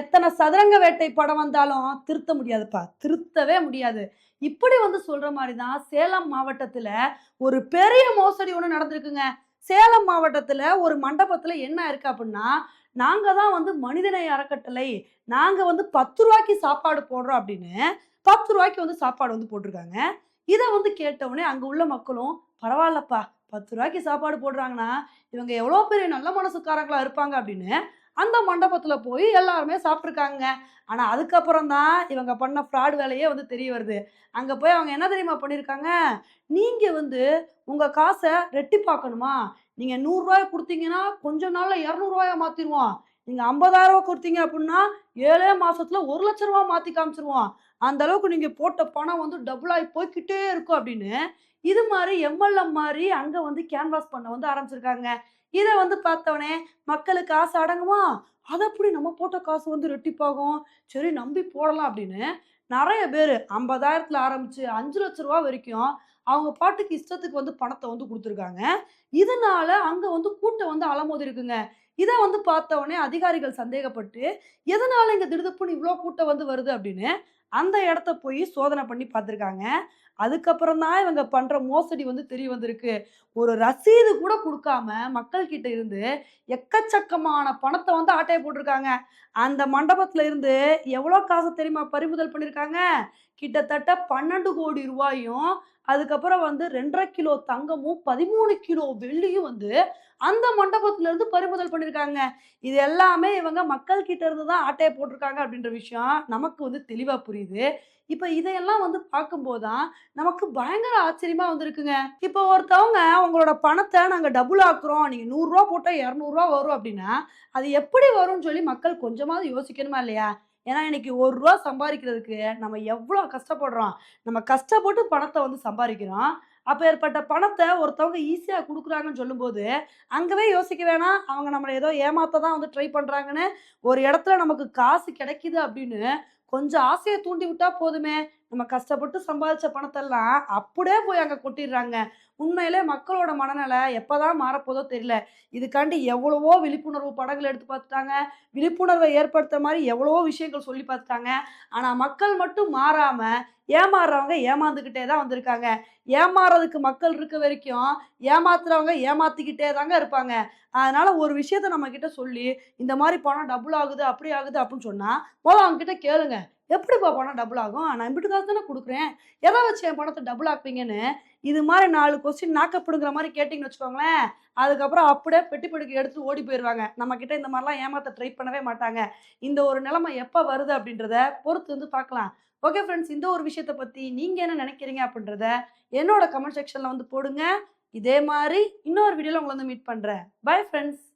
எத்தனை சதுரங்க வேட்டை படம் வந்தாலும் திருத்த முடியாதுப்பா. திருத்தவே முடியாது. இப்படி வந்து சொல்ற மாதிரி தான் சேலம் மாவட்டத்துல ஒரு பெரிய மோசடி ஒன்று நடந்திருக்குங்க. சேலம் மாவட்டத்துல ஒரு மண்டபத்துல என்ன இருக்கு அப்படின்னா நாங்க தான் வந்து மனிதநேய அறக்கட்டளை நாங்க வந்து பத்து ரூபாய்க்கு சாப்பாடு போடுறோம் அப்படின்னு பத்து ரூபாய்க்கு வந்து சாப்பாடு வந்து போட்டிருக்காங்க. இதை வந்து கேட்டவுடனே அங்க உள்ள மக்களும் பரவாயில்லப்பா பத்து ரூபாய்க்கு சாப்பாடு போடுறாங்கன்னா இவங்க எவ்வளோ பெரிய நல்ல மனசுக்காரங்களா இருப்பாங்க அப்படின்னு அந்த மண்டபத்தில் போய் எல்லாருமே சாப்பிட்ருக்காங்க ஆனால் அதுக்கப்புறம் தான் இவங்க பண்ண ஃப்ராட் வேலையே வந்து தெரிய வருது. அங்கே போய் அவங்க என்ன தெரியுமா பண்ணியிருக்காங்க நீங்கள் வந்து உங்கள் காசை ரெட்டி பார்க்கணுமா நீங்கள் நூறுரூவாய் கொடுத்தீங்கன்னா கொஞ்ச நாளில் இரநூறுவாயை மாற்றிடுவோம் நீங்கள் ஐம்பதாயிரம் ரூபா கொடுத்தீங்க அப்படின்னா ஏழே மாதத்தில் ஒரு லட்ச ரூபா மாற்றி காமிச்சிருவோம் அந்த அளவுக்கு நீங்கள் போட்ட பணம் வந்து டபுள் ஆகி போய்க்கிட்டே இருக்கும் அப்படின்னு இது மாதிரி எம்எல்எம் மாதிரி அங்கே வந்து கேன்வாஸ் பண்ண வந்து ஆரம்பிச்சிருக்காங்க. இதை வந்து பார்த்தவனே மக்களுக்கு ஆசை அடங்குமா? அதை அப்படி நம்ம போட்ட காசு வந்து ரெட்டிப்பாகும் சரி நம்பி போடலாம் அப்படின்னு நிறைய பேர் ஐம்பதாயிரத்தில் ஆரம்பிச்சு அஞ்சு லட்ச ரூபா வரைக்கும் அவங்க பாட்டுக்கு இஷ்டத்துக்கு வந்து பணத்தை வந்து கொடுத்துருக்காங்க. இதனால அங்கே வந்து கூட்டம் வந்து அலமோதி இருக்குங்க இதை வந்து பார்த்த உடனே அதிகாரிகள் சந்தேகப்பட்டு எதனால இங்கே திடுதுப்புன்னு இவ்வளோ கூட்டம் வந்து வருது? அப்படின்னு அந்த இடத்த போய் சோதனை பண்ணி பார்த்துருக்காங்க. அதுக்கப்புறம் தான் இவங்க பண்ணுற மோசடி வந்து தெரிய வந்திருக்கு. ஒரு ரசீது கூட கொடுக்காம மக்கள்கிட்ட இருந்து எக்கச்சக்கமான பணத்தை வந்து ஆட்டையை போட்டிருக்காங்க. அந்த மண்டபத்தில் இருந்து எவ்வளோ காசு தெரியுமா பறிமுதல் பண்ணியிருக்காங்க கிட்டத்தட்ட பன்னெண்டு கோடி ரூபாயும் அதுக்கப்புறம் வந்து ரெண்டரை கிலோ தங்கமும் பதிமூணு கிலோ வெள்ளியும் வந்து அந்த மண்டபத்துல இருந்து பறிமுதல் பண்ணியிருக்காங்க இது எல்லாமே இவங்க மக்கள் கிட்ட இருந்து தான் ஆட்டையை போட்டிருக்காங்க அப்படின்ற விஷயம் நமக்கு வந்து தெளிவா புரியுது. இப்போ இதையெல்லாம் வந்து பார்க்கும்போது தான் நமக்கு பயங்கர ஆச்சரியமா வந்திருக்குங்க. இப்போ ஒருத்தவங்க உங்களோட பணத்தை நாங்கள் டபுள் ஆக்குறோம் நீங்கள் நூறுரூவா போட்டால் இரநூறுவா வரும் அப்படின்னா அது எப்படி வரும்னு சொல்லி மக்கள் கொஞ்சமாவது யோசிக்கணுமா இல்லையா? ஏன்னா இன்னைக்கு ஒரு ரூபா சம்பாதிக்கிறதுக்கு நம்ம எவ்வளோ கஷ்டப்படுறோம். நம்ம கஷ்டப்பட்டு பணத்தை வந்து சம்பாதிக்கிறோம். அப்போ ஏற்பட்ட பணத்தை ஒருத்தவங்க ஈஸியாக கொடுக்குறாங்கன்னு சொல்லும்போது அங்கவே யோசிக்க வேணாம். அவங்க நம்மளை ஏதோ ஏமாத்த தான் வந்து ட்ரை பண்ணுறாங்கன்னு ஒரு இடத்துல நமக்கு காசு கிடைக்குது அப்படின்னு கொஞ்சம் ஆசையை தூண்டி விட்டா போதுமே. நம்ம கஷ்டப்பட்டு சம்பாதிச்ச பணத்தெல்லாம் அப்படியே போய் அங்கே கொட்டிடுறாங்க. உண்மையிலே மக்களோட மனநிலை எப்போதான் மாறப்போதோ தெரியல. இதுக்காண்டி எவ்வளவோ விழிப்புணர்வு படங்கள் எடுத்து பார்த்துட்டாங்க. விழிப்புணர்வை ஏற்படுத்துகிற மாதிரி எவ்வளவோ விஷயங்கள் சொல்லி பார்த்துட்டாங்க. ஆனால் மக்கள் மட்டும் மாறாமல் ஏமாறுறவங்க ஏமாந்துக்கிட்டே தான் வந்திருக்காங்க. ஏமாறுறதுக்கு மக்கள் இருக்க வரைக்கும் ஏமாத்துறவங்க ஏமாத்திக்கிட்டே தாங்க இருப்பாங்க. அதனால ஒரு விஷயத்த நம்ம கிட்ட சொல்லி இந்த மாதிரி பணம் டபுள் ஆகுது அப்படி ஆகுது அப்படின்னு சொன்னா முதல்ல அவங்க கிட்ட கேளுங்க. எப்படிப்பா பணம் டபுள் ஆகும்? நான் இப்படி காசு தானே கொடுக்குறேன். எதை வச்சு என் பணத்தை டபுள் ஆக்குவீங்கன்னு? இது மாதிரி நாலு கொஸ்டின் நாக்கப்படுங்கிற மாதிரி கேட்டிங்கன்னு வச்சுக்கோங்களேன். அதுக்கப்புறம் அப்படியே பெட்டி பெடுக்கு எடுத்து ஓடி போயிடுவாங்க நம்ம கிட்ட இந்த மாதிரிலாம் ஏமாத்த ட்ரை பண்ணவே மாட்டாங்க. இந்த ஒரு நிலைமை எப்போ வருது அப்படின்றத பொறுத்து வந்து பார்க்கலாம். ஓகே ஃப்ரெண்ட்ஸ் இந்த ஒரு விஷயத்தை பற்றி நீங்கள் என்ன நினைக்கிறீங்க அப்படின்றத என்னோட கமெண்ட் செக்ஷனில் வந்து போடுங்க. இதே மாதிரி இன்னொரு வீடியோவில் உங்களை வந்து மீட் பண்ணுறேன் பை ஃப்ரெண்ட்ஸ்